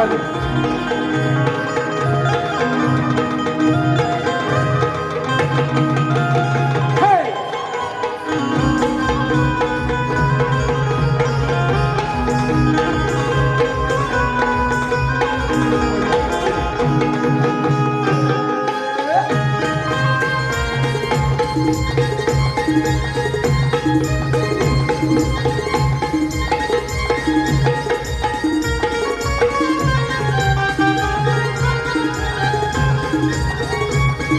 पाहिजे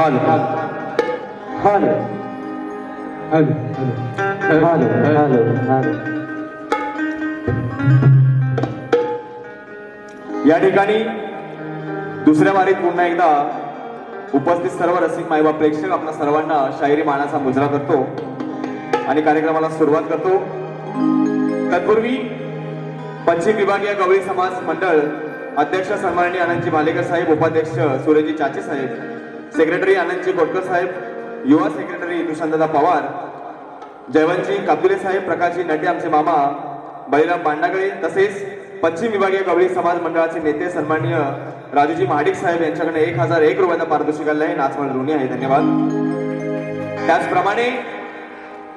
Hadi. Hadi. Hadi. Hadi. Hadi. Hadi. Hadi. या ठिकाणी दुसऱ्या वारीत पुन्हा एकदा उपस्थित सर्व रसिक मायबा प्रेक्षक आपल्या सर्वांना शाहिरी मानाचा मुजरा करतो आणि कार्यक्रमाला सुरुवात करतो तत्पूर्वी पश्चिम विभागीय गवळी समाज मंडळ अध्यक्ष सन्माननीय आनंदजी भालेकर साहेब उपाध्यक्ष सुरेजी चाचे साहेब सेक्रेटरी आनंदजी कोटकर साहेब युवा सेक्रेटरी दुशांतदा पवार जयवंतजी कापुले साहेब प्रकाशजी नटे आमचे मामा बळीराम पांडागळे तसेच पश्चिम विभागीय गवळी समाज मंडळाचे नेते सन्माननीय राजूजी महाडिक साहेब यांच्याकडे एक हजार एक रुपयाचा पारितोषिक आलं आहे नाचवण ऋणी आहे. धन्यवाद. त्याचप्रमाणे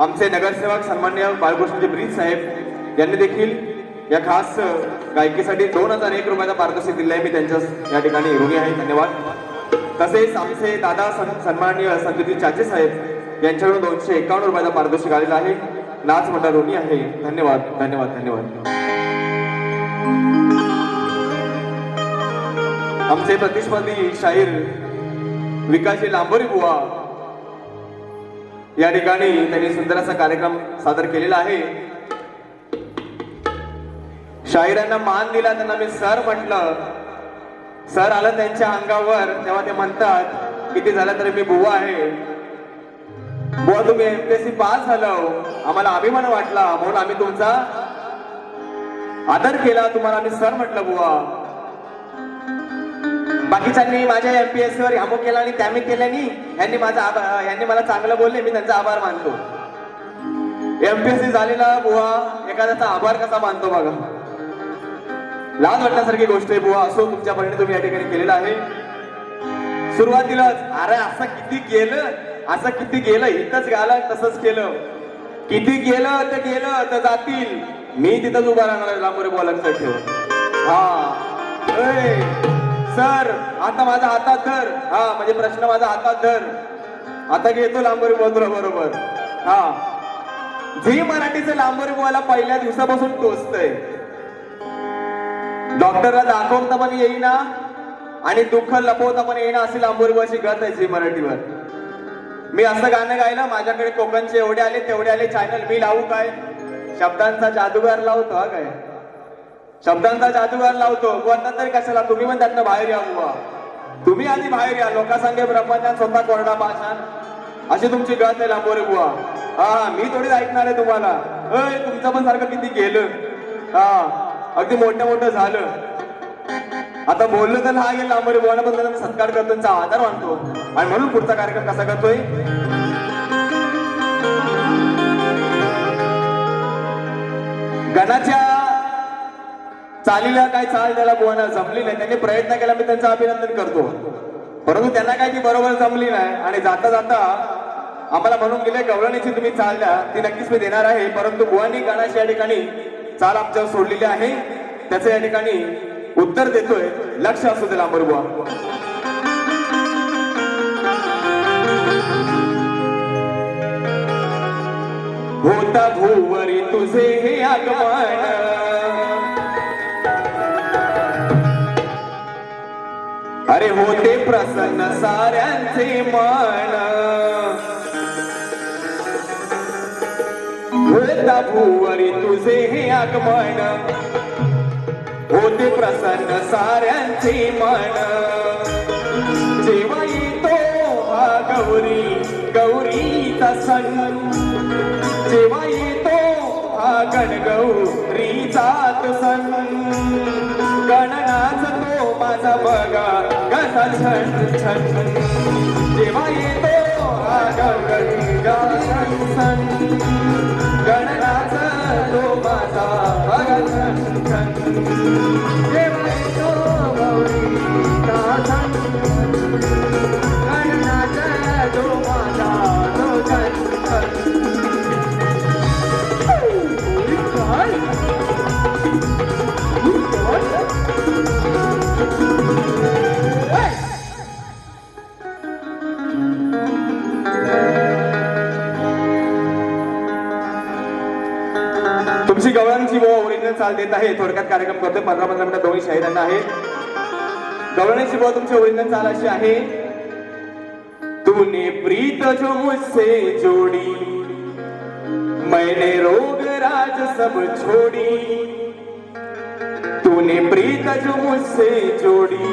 आमचे नगरसेवक सन्मान्य बाळकृष्णजी ब्रीज साहेब यांनी देखील या खास गायकीसाठी दोन हजार एक रुपयाचा पारितोषिक दिले आहे मी त्यांच्या या ठिकाणी ऋणी आहे. धन्यवाद. तसेच आमचे दादा सन- सन्माननीय संगीत चाचे साहेब यांच्याकडून दोनशे एकावन्न रुपयाचा पारितोषिक आलेला आहे. नाच मंडळ ऋणी आहे. धन्यवाद धन्यवाद धन्यवाद. आमचे प्रतिस्पर्धी शाहीर विकासजी लांबोरी बुवा या ठिकाणी त्यांनी सुंदर असा कार्यक्रम सादर केलेला आहे. शाहिरांना मान दिला त्यांना मी सर म्हटलं. सर आलं त्यांच्या अंगावर तेव्हा ते म्हणतात किती झालं तरी मी बुवा आहे. बुवा तुम्ही एमपीएससी पास झालं हो. आम्हाला अभिमान वाटला. म्हणून आम्ही तुमचा आदर केला. तुम्हाला आम्ही सर म्हटलं बुवा. बाकीच्यांनी माझ्या एमपीएससी वर अमुक केला आणि त्याने केल्यानी यांनी माझा आभार यांनी मला चांगलं बोलले. मी त्यांचा आभार मानतो. एमपीएससी झालेला बुवा एखाद्याचा आभार कसा मानतो बघा. लाज वाटण्यासारखी गोष्ट आहे बुवा असो तुमच्या परीने तुम्ही या ठिकाणी केलेला आहे. सुरुवातीलाच अरे असं किती गेलं असं किती गेलं इथंच गालं तसंच केलं. किती गेलं तर गेलं तर जातील. मी तिथंच उभा राहणार आहे लांबोरे बुवा लक्षात ठेव हा. सर आता माझा हातात धर. हा म्हणजे प्रश्न माझा हातात धर. आता घेतो लांबोरी बोलतो बरोबर. हा. झी मराठीचं लांबोरी बुवाला पहिल्या दिवसापासून टोचतंय. डॉक्टरला दाखवता पण येईना आणि दुःख लपवता पण येईना अशी लांबोरी बुवाची गत आहे मराठीवर. मी असं गाणं गायलं माझ्याकडे कोकणचे एवढे आले तेवढे आले चॅनल मी लावू काय? शब्दांचा जादूगार लावतो हा काय? शब्दांचा जादूगार लावतो. बोलता तरी कशाला? तुम्ही पण त्यातनं बाहेर या बुवा. तुम्ही आधी बाहेर या. लोकांसंगे ब्रह्मज्ञान स्वतः कोरडा पाषाण. अशी तुमची गत आहे लांबोरे बुवा. हा मी थोडीच ऐकणार आहे तुम्हाला. अय तुमचं पण सारखं किती गेलं. हा. अगदी मोठं मोठं झालं. आता बोललो तर हा गेला लांबोरे बोलण्याबद्दल सत्कार करतो त्यांचा आदर मानतो. आणि म्हणून पुढचा कार्यक्रम कसा करतोय? गणाच्या चालीला काय चाल त्याला बुवाना जमली नाही. त्यांनी प्रयत्न केला मी त्यांचं अभिनंदन करतो. परंतु त्यांना काय ती बरोबर जमली नाही. आणि जाता जाता आम्हाला म्हणून गेले गवळणीची तुम्ही चाल द्या ती नक्कीच मी देणार आहे. परंतु बुवानी गणाशी या ठिकाणी चाल आमच्यावर सोडलेली आहे. त्याचं या ठिकाणी उत्तर देतोय लक्ष असू दे लांबर होता भूवरी तुझे हे आगमन. अरे होते प्रसन्न साऱ्यांचे मन. होता भूवरी तुझे हे आगमन. होते प्रसन्न साऱ्यांचे मन. जेव्हा येतो हा गौरी गौरीचा सण जेव्हा येतो हा गणगौरीचा तो सण गणनाच तो माझा बघा कसा छन छन जेव्हा येतो हा गणगणगा छन छन गणराज तो माझा बघा तुमची गवळांची व ओरिजिनल चाल देत आहे. थोडक्यात कार्यक्रम करतोय. पंधरा पंधरा मिनिटं दोन्ही शाहिरांना आहे. गवळांची व तुमची ओरिजिनल चाल अशी आहे. तूने प्रीत जो मुझसे जोड़ी मैंने रोग राज सब छोड़ी. तूने प्रीत जो मुझसे जोड़ी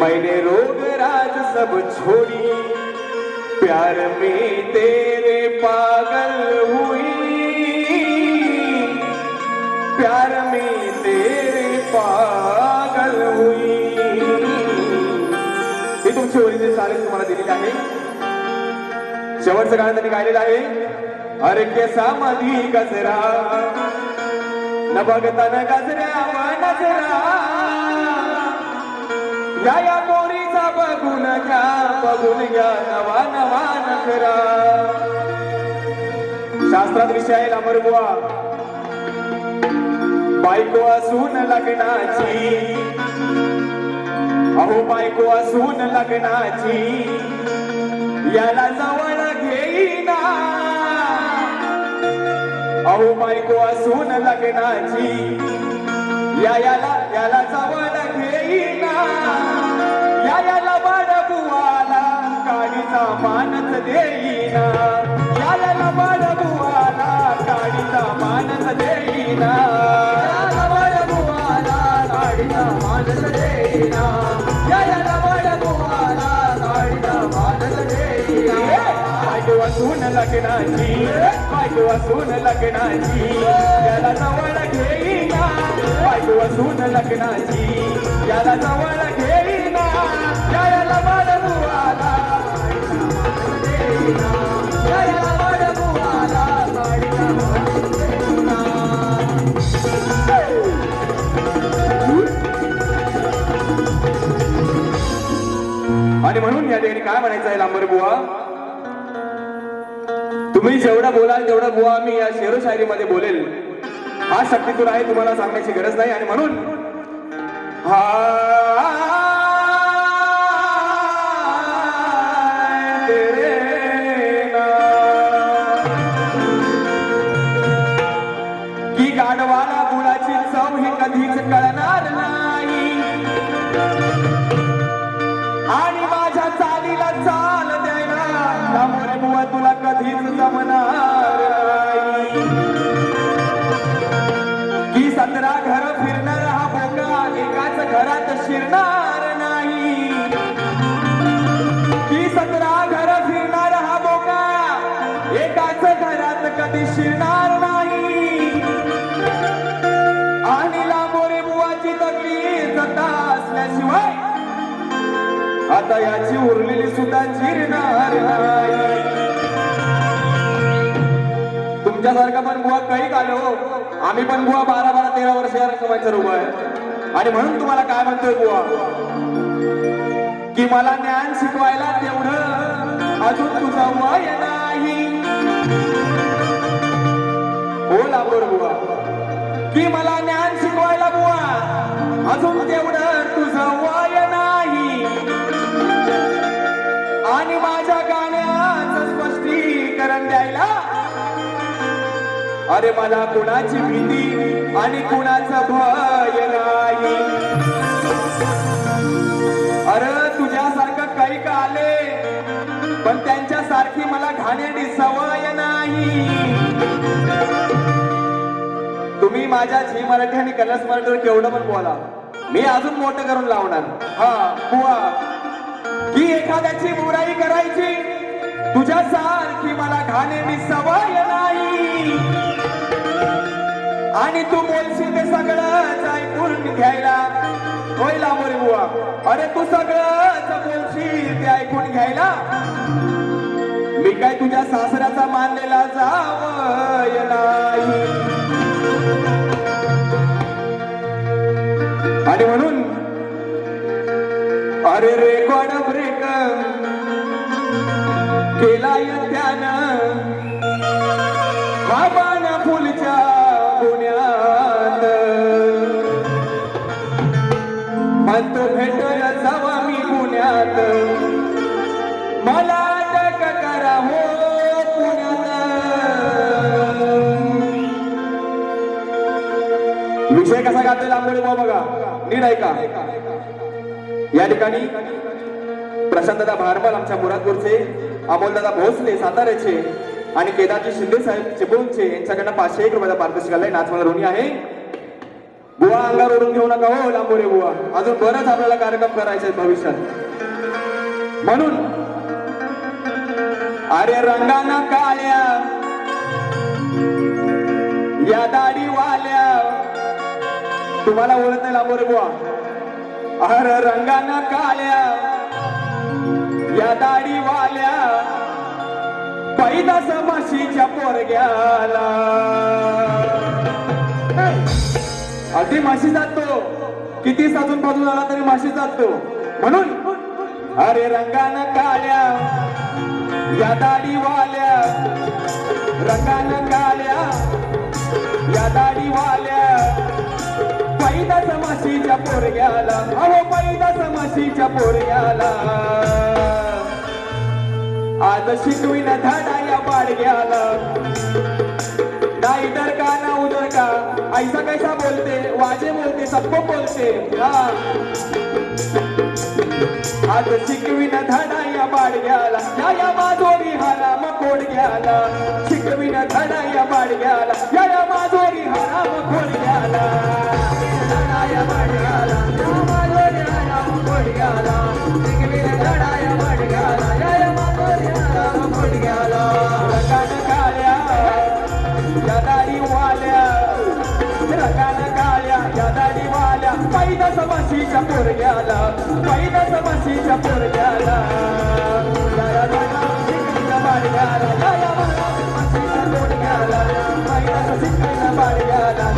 मैंने रोग राज सब छोड़ी. प्यार में तेरे पागल हुई शेवटचं गाणं त्यांनी गायलेलं आहे. अरे केसा मधी गजरा. न बघताना गजऱ्या नजरा. या या पोरीचा बघून घ्या बघून घ्या नवा नवा नखरा. शास्त्रात विषय आहे लांबर बुवा बायको असून लग्नाची. अहो बायको असून लग्नाची. याला जवळ अहो बायको असून लग्नाची. या याला याला जवळ घेईना. या याला बाळबुवाला काडीचा मानच देईना. या याला बाळबुवाला काडीचा मानच देईना. याला बाळबुवाला काळीचा मानच देईना. या याला लग्नाची बायको असून लग्नाची याला जवळ घेईना बायको असून लग्नाची याला जवळ घेईना याला आणि म्हणून या ठिकाणी काय म्हणायचं आहे लांबर बुवा तुम्ही जेवढं बोलाल तेवढं बुवा मी या शेरो शायरीमध्ये बोलेल. हा शक्तीतून आहे तुम्हाला सांगण्याची गरज नाही. आणि म्हणून हा दिसणार नाही. आणि लांबोरे बुवाची तकली सत्ता असल्याशिवाय आता याची उरलेली सुद्धा चिरणार नाही. तुमच्यासारखा पण बुवा काही आलो आम्ही पण बुवा बारा बारा तेरा वर्ष या रकमाचं रूप आहे. आणि म्हणून तुम्हाला काय म्हणतोय बुवा? की मला ज्ञान शिकवायला तेवढं अजून तुझा वय नाही. की मला ज्ञान शिकवायला बुवा. अजून तेवढं तुझं वय नाही. आणि माझ्या गाण्याचं स्पष्टीकरण द्यायला. अरे मला कुणाची भीती आणि कुणाचं भय नाही. अरे तुझ्यासारखं काही का आले पण त्यांच्यासारखी मला घाण्याची सवय नाही. माझ्या झी मराठी आणि कन्नड मराठीवर केवढं पण बोला मी अजून मोठं करून लावणार. हा बुवा. की एखाद्याची बुराई करायची तुझ्या सारखी मला घाणेरडी सवय नाही. आणि तू बोलशील ते सगळं ऐकून घ्यायला. होय लांबोरे बुवा. अरे तू सगळंच बोलशील ते ऐकून घ्यायला. मी काय तुझ्या सासऱ्याचा मानलेला जावय नाही. म्हणून. अरे रेकॉर्ड ब्रेक. केलाय त्यानं बाबान फुलच्या पुण्यात. म्हणतो भेटल जावा मी पुण्यात. मला अटक करा हो पुण्यात. विषय कसा घातलेला लांबोळी बघा. नीट ऐका या ठिकाणी प्रशांतदा भारमल आमच्या मुरादपूरचे अमोलदादा भोसले साताऱ्याचे आणि केदारजी शिंदे साहेब चिपळूणचे यांच्याकडनं पाचशे एक रुपयाचा पारितोषिक आलाय. नाच मला ऋणी आहे. बुवा अंगावर ओढून घेऊ नका हो लांबोरे बुवा. अजून बरंच आपल्याला कार्यक्रम करायचे आहेत भविष्यात. म्हणून अरे रंगाना काळ्या या दाढी वाल्या तुम्हाला ओळख नाही लांबोरे बुवा. अरे रंगानं काळ्या या दाडी वाल्या पैदास माशीच्या पोरग्याला. अगदी माशी जातो. किती साजून बाजून आला तरी माशी जातो. म्हणून अरे रंगानं काळ्या या दाडी वाल्या रंगानं काळ्या या दाढी पैदा समाशीच्या पोरग्याला. अहो पैदा समाशीच्या पोरग्याला. आज शिकवीन धाडा या बाडग्याला. नाही डर का ना उदर का? ऐसा कैसा बोलते वाजे बोलते सबको बोलते. हा. आज शिकवीन धाडा या बाडग्याला. या या माधोरी हराम घ्याला शिकवीन धाडा या बाडग्याला. पैदा समाशीच्या पोरग्याला पैदा समाशीच्या पोरग्याला या या दाढा शिकवीच्या बाडग्याला या या पोरग्याला पैदा शिकवीच्या बाडग्याला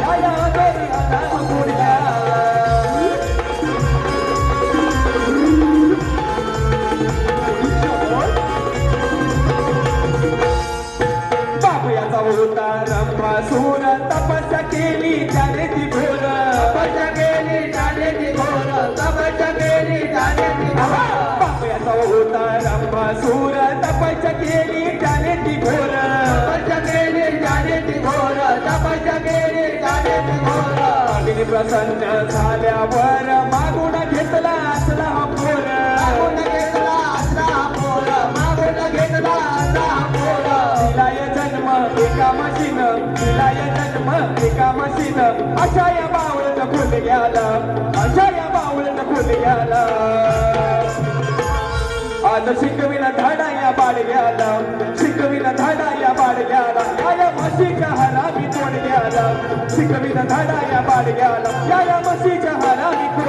दिलाय जन्म एका मशीन दिलाय जन्म एका मशीन अशा या बावळत खुल घ्याला अशा या बावळत खुल घ्याला आज शिकविन धाडा या बाडग्याला शिकविन धाडा या बाडग्याला या या म्हशीच्या हरामी कोण घ्याला शिकविन धाडा या बाडग्याला या या म्हशीच्या हरामी कोण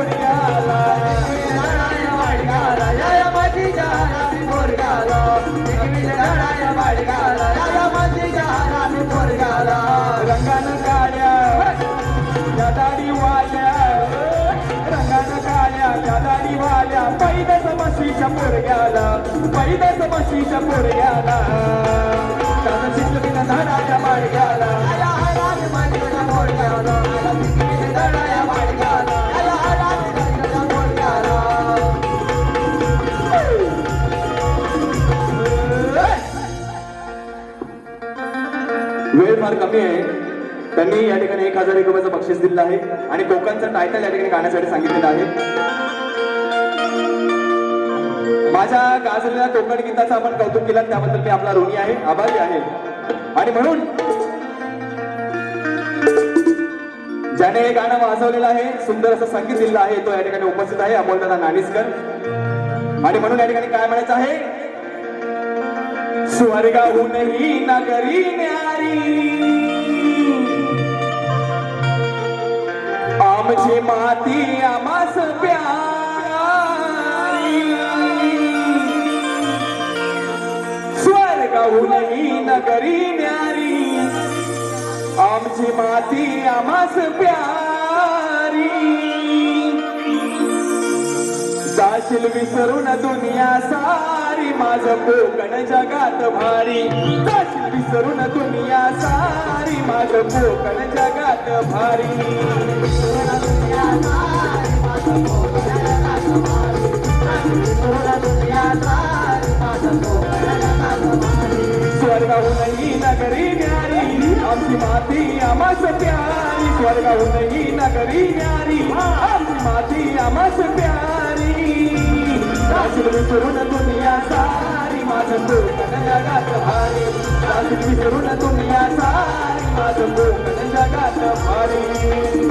या या म्हशीच्या हरामी कोण गेला या या रंगानं या वाल्या रंगानं काळ्या या वाल्या पैदस म्हशीच्या पोरग्याला पैदस म्हशीच्या पोरग्याला त्यानं शिकवीन झाडाच्या बाडग्याला आया हरामी फार कमी आहे. त्यांनी या ठिकाणी एक हजार एक रुपयाचं बक्षीस दिलं आहे आणि कोकणचं टायटल या ठिकाणी गाण्यासाठी सांगितलेलं आहे. माझ्या गाजलेल्या कोकण गीताचं आपण कौतुक केलं त्याबद्दल मी आपला ऋणी आहे आभारी आहे. आणि म्हणून ज्याने हे गाणं वाजवलेलं आहे सुंदर असं संगीत दिलेलं आहे तो या ठिकाणी उपस्थित आहे अमोलदादा नानिसकर. आणि म्हणून या ठिकाणी काय म्हणायचं आहे? स्वर्गाहूनही नगरी न्यारी आमची माती आमास प्यारी. स्वर्गाहूनही नगरी न्यारी. आमची माती आमास प्यारी. जाशील विसरून दुनिया सा माझं कोकण जगात भारी. जाशील विसरून दुनिया सारी माझं कोकण जगात भारी. स्वर्गाहूनही नगरी न्यारी आमची माती आमास प्यारी. स्वर्गाहूनही नगरी न्यारी आमची माती आमास प्यारी. जाशील सारी माझं कोकण जगात भारी विसरून सारी माझं कोकण जगात भारी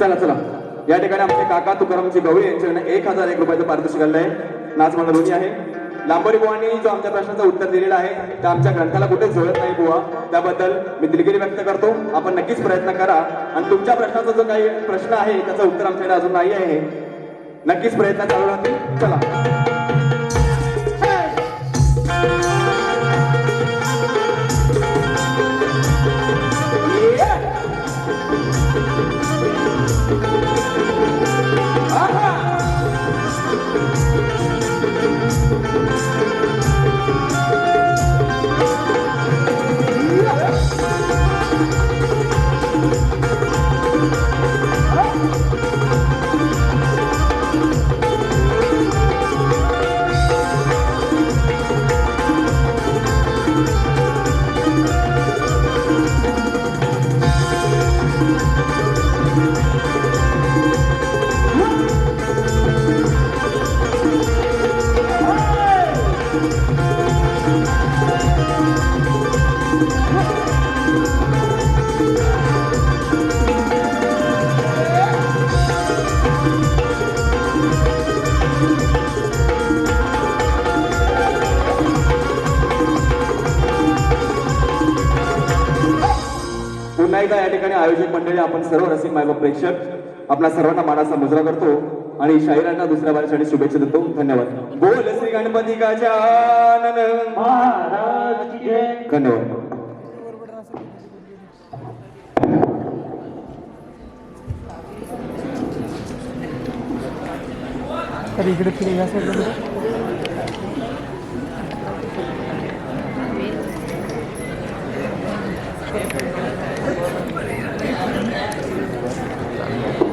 चला चला. या ठिकाणी आमचे काका तुकारामची गवळी यांच्याकडे एक हजार एक रुपयाचं पारितोषिक आलं आहे नाच मला दोन्ही आहे. लांबोरी बुवांनी जो आमच्या प्रश्नाचं उत्तर दिलेलं आहे त्या आमच्या ग्रंथाला कुठे जुळत नाही बुवा? त्याबद्दल मी दिलगिरी व्यक्त करतो. आपण नक्कीच प्रयत्न करा. आणि तुमच्या प्रश्नाचा जो काही प्रश्न आहे त्याचं उत्तर आमच्याकडे अजून नाही आहे. नक्कीच प्रयत्न चालू राहतील. चला. पुन्हा एकदा या ठिकाणी आयोजक मंडळी आपण सर्व रसिक मायबाप प्रेक्षक आपल्या सर्वांना मानाचा मुजरा करतो आणि शाहिरांना दुसऱ्या बारीसाठी शुभेच्छा देतो. धन्यवाद. बोल श्री गणपती गजानन धन्यवाद. तर इकडे फिरे या साईडला फिरा.